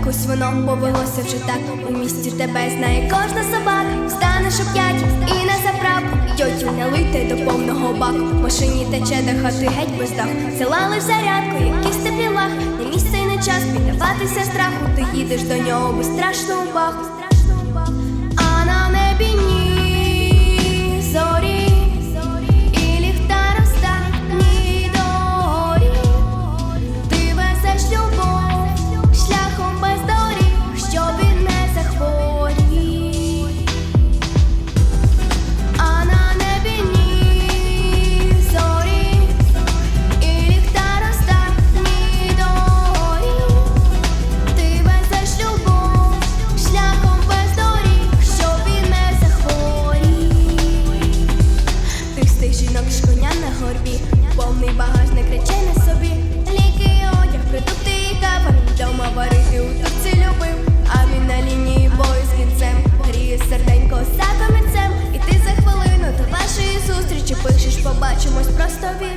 Якось воно повелося вже так. У місті тебе знає кожна собака. Встанеш о п'ять і на заправку. Йотю налити до повного баку. В машині тече до хати геть без даху. Села в зарядку, якийсь теплі лах. Не місце і не час піддаватися страху. Ти їдеш до нього без страшного баху. вашої зустрічі пишеш, побачимось, просто вір